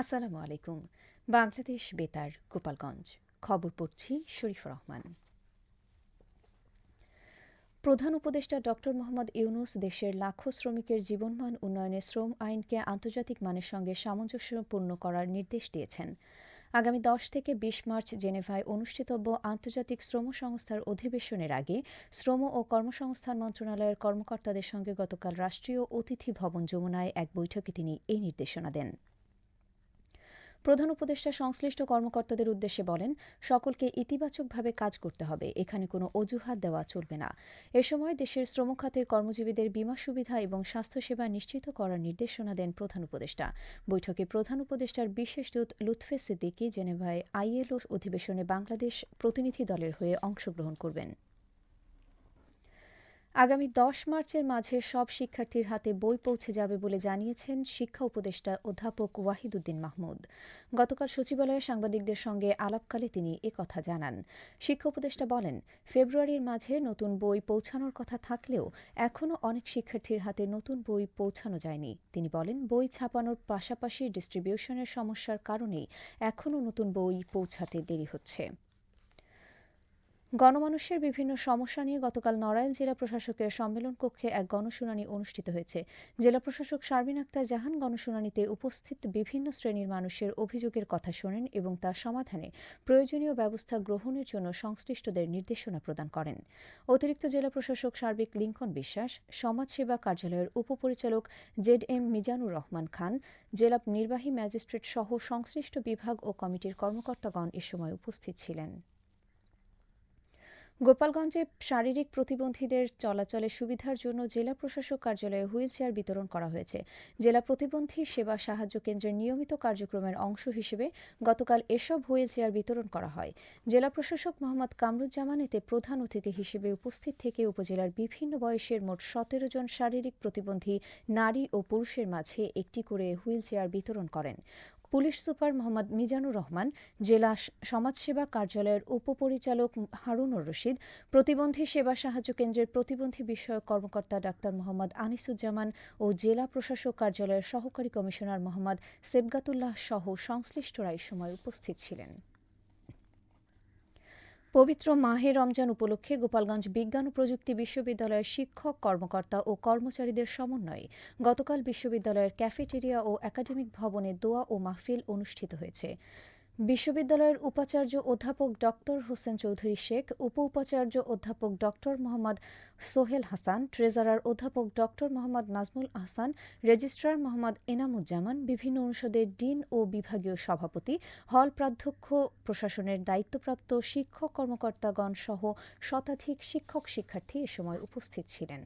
আসসালামু আলাইকুম। বাংলাদেশ বেতার, গোপালগঞ্জ। খবর পড়ছি শরীফ রহমান। প্রধান উপদেষ্টা ড. মোহাম্মদ ইউনুস দেশের লাখো শ্রমিকের জীবনমান উন্নয়নে শ্রম আইনকে আন্তর্জাতিক মানের সঙ্গে সামঞ্জস্যপূর্ণ করার নির্দেশ দিয়েছেন। আগামী দশ থেকে বিশ মার্চ জেনেভায় অনুষ্ঠিতব্য আন্তর্জাতিক শ্রম সংস্থার অধিবেশনের আগে শ্রম ও কর্মসংস্থান মন্ত্রণালয়ের কর্মকর্তাদের সঙ্গে গতকাল রাষ্ট্রীয় অতিথি ভবন যমুনায় এক বৈঠকে তিনি এই নির্দেশনা দেন। প্রধান উপদেষ্টা সংশ্লিষ্ট কর্মকর্তাদের উদ্দেশ্যে বলেন, সকলকে ইতিবাচকভাবে কাজ করতে হবে, এখানে কোনো অজুহাত দেওয়া চলবে না। এ সময় দেশের শ্রমখাতের কর্মজীবীদের বিমা সুবিধা এবং স্বাস্থ্যসেবা নিশ্চিত করার নির্দেশনা দেন প্রধান উপদেষ্টা। বৈঠকে প্রধান উপদেষ্টার বিশেষ দূত লুৎফে সিদ্দিকি জেনেভায় আইএলও অধিবেশনে বাংলাদেশ প্রতিনিধি দলের হয়ে অংশগ্রহণ করবেন। আগামী দশ মার্চের মাঝে সব শিক্ষার্থীর হাতে বই পৌঁছে যাবে বলে জানিয়েছেন শিক্ষা উপদেষ্টা অধ্যাপক ওয়াহিদুদ্দিন মাহমুদ। গতকাল সচিবালয়ে সাংবাদিকদের সঙ্গে আলাপকালে তিনি কথা জানান। শিক্ষা উপদেষ্টা বলেন, ফেব্রুয়ারির মাঝে নতুন বই পৌঁছানোর কথা থাকলেও এখনও অনেক শিক্ষার্থীর হাতে নতুন বই পৌঁছানো যায়নি। তিনি বলেন, বই ছাপানোর পাশাপাশি ডিস্ট্রিবিউশনের সমস্যার কারণেই এখনও নতুন বই পৌঁছাতে দেরি হচ্ছে। গণমানুষের বিভিন্ন সমস্যা নিয়ে গতকাল নড়াইল জেলা প্রশাসকের সম্মেলন কক্ষে এক গণশুনানি অনুষ্ঠিত হয়েছে। জেলা প্রশাসক শারমিন আক্তার জাহান গণশুনানিতে উপস্থিত বিভিন্ন শ্রেণির মানুষের অভিযোগের কথা শোনেন এবং তার সমাধানে প্রয়োজনীয় ব্যবস্থা গ্রহণের জন্য সংশ্লিষ্টদের নির্দেশনা প্রদান করেন। অতিরিক্ত জেলা প্রশাসক সার্বিক লিঙ্কন বিশ্বাস, সমাজসেবা কার্যালয়ের উপপরিচালক জেড এম মিজানুর রহমান খান, জেলা নির্বাহী ম্যাজিস্ট্রেট সহ সংশ্লিষ্ট বিভাগ ও কমিটির কর্মকর্তাগণ এ সময় উপস্থিত ছিলেন। গোপালগঞ্জে শারীরিক প্রতিবন্ধীদের চলাচলের সুবিধার জন্য জেলা প্রশাসক কার্যালয়ে হুইল চেয়ার বিতরণ করা হয়েছে। জেলা প্রতিবন্ধী সেবা সাহায্য কেন্দ্রের নিয়মিত কার্যক্রমের অংশ হিসেবে গতকাল এসব হুইল চেয়ার বিতরণ করা হয়। জেলা প্রশাসক মোহাম্মদ কামরুজ্জামান এতে প্রধান অতিথি হিসেবে উপস্থিত থেকে উপজেলার বিভিন্ন বয়সের মোট সতেরো জন শারীরিক প্রতিবন্ধী নারী ও পুরুষের মাঝে একটি করে হুইল চেয়ার বিতরণ করেন। পুলিশ সুপার মোহাম্মদ মিজানুর রহমান, জেলা সমাজসেবা কার্যালয়ের উপপরিচালক হারুনুর রশিদ, প্রতিবন্ধী সেবা সাহায্য কেন্দ্রের প্রতিবন্ধী বিষয়ক কর্মকর্তা ডাক্তার মোহাম্মদ আনিসুজ্জামান ও জেলা প্রশাসক কার্যালয়ের সহকারী কমিশনার মোহাম্মদ সেবগাতুল্লাহ সহ সংশ্লিষ্টরা এই সময় উপস্থিত ছিলেন। পবিত্র মাহে রমজান উপলক্ষে গোপালগঞ্জ বিজ্ঞান ও প্রযুক্তি বিশ্ববিদ্যালয়ের শিক্ষক, কর্মকর্তা ও কর্মচারীদের সমন্বয়ে গতকাল বিশ্ববিদ্যালয়ের ক্যাফেটেরিয়া ও একাডেমিক ভবনে দোয়া ও মাহফিল অনুষ্ঠিত হয়েছে। বিশ্ববিদ্যালয়ের উপাচার্য অধ্যাপক ডক্টর হোসেন চৌধুরী শেখ উপ উপাচার্য অধ্যাপক ডক্টর মোহাম্মদ সোহেল হাসান, ট্রেজারার অধ্যাপক ডক্টর মোহাম্মদ নাজমুল আহসান, রেজিস্ট্রার মোহাম্মদ এনামুজ্জামান, বিভিন্ন অনুষদের ডিন ও বিভাগীয় সভাপতি, হল প্রাধ্যক্ষ, প্রশাসনের দায়িত্বপ্রাপ্ত শিক্ষক কর্মকর্তাগণ সহ শতাধিক শিক্ষক শিক্ষার্থী এ সময় উপস্থিত ছিলেন।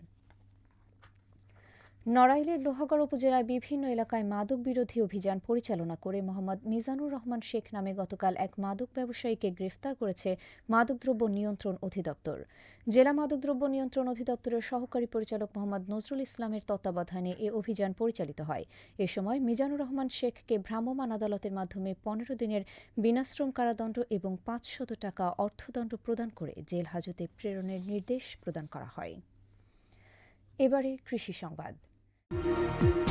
নড়াইলের লোহাগড় উপজেলার বিভিন্ন এলাকায় মাদক বিরোধী অভিযান পরিচালনা করে মোহাম্মদ মিজানুর রহমান শেখ নামে গতকাল এক মাদক ব্যবসায়ীকে গ্রেফতার করেছে মাদকদ্রব্য নিয়ন্ত্রণ অধিদপ্তর। জেলা মাদকদ্রব্য নিয়ন্ত্রণ অধিদপ্তরের সহকারী পরিচালক মোহাম্মদ নজরুল ইসলামের তত্ত্বাবধানে এ অভিযান পরিচালিত হয়। এ সময় মিজানুর রহমান শেখকে ভ্রাম্যমাণ আদালতের মাধ্যমে পনেরো দিনের বিনাশ্রম কারাদণ্ড এবং পাঁচশত টাকা অর্থদণ্ড প্রদান করে জেল হাজতে প্রেরণের নির্দেশ প্রদান করা হয়। এবারে কৃষি সংবাদ। Thank you.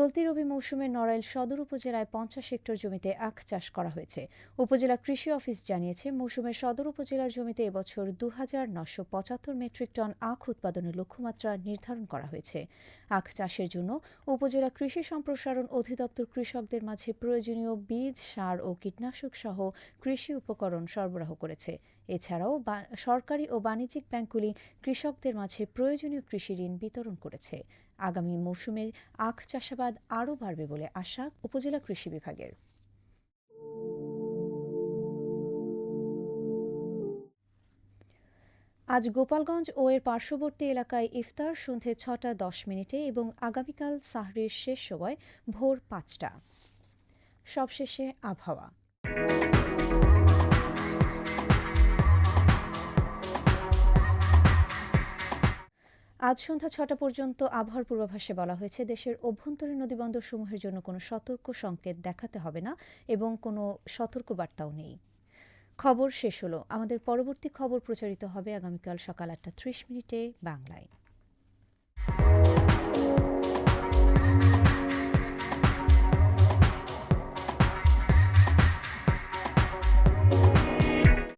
চলতি রবি মৌসুমে নড়াইল সদর উপজেলায় পঞ্চাশ হেক্টর জমিতে আখ চাষ করা হয়েছে। উপজেলা কৃষি অফিস জানিয়েছে, মৌসুমে সদর উপজেলার জমিতে এবছর দু হাজার নশো পঁচাত্তর মেট্রিক টন আখ উৎপাদনের লক্ষ্যমাত্রা নির্ধারণ করা হয়েছে। আখ চাষের জন্য উপজেলা কৃষি সম্প্রসারণ অধিদপ্তর কৃষকদের মাঝে প্রয়োজনীয় বীজ, সার ও কীটনাশক সহ কৃষি উপকরণ সরবরাহ করেছে। এছাড়াও সরকারি ও বাণিজ্যিক ব্যাংকগুলি কৃষকদের মাঝে প্রয়োজনীয় কৃষি ঋণ বিতরণ করেছে। আগামী মৌসুমে আখ চাষাবাদ আরও বাড়বে বলে আশা উপজেলা কৃষি বিভাগের। আজ গোপালগঞ্জ ও এর পার্শ্ববর্তী এলাকায় ইফতার সন্ধে ছটা দশ মিনিটে এবং আগামীকাল সাহরির শেষ সময় ভোর পাঁচটা। সবশেষে আবহাওয়া। আজ সন্ধ্যা ছটা পর্যন্ত আবহাওয়ার পূর্বাভাসে বলা হয়েছে, দেশের অভ্যন্তরীণ নদীবন্দর সমূহের জন্য কোনো সতর্ক সংকেত দেখাতে হবে না এবং কোনো সতর্ক বার্তাও নেই। খবর শেষ হলো। আমাদের পরবর্তী খবর প্রচারিত হবে আগামীকাল সকাল আটটা ত্রিশ মিনিটে বাংলায়।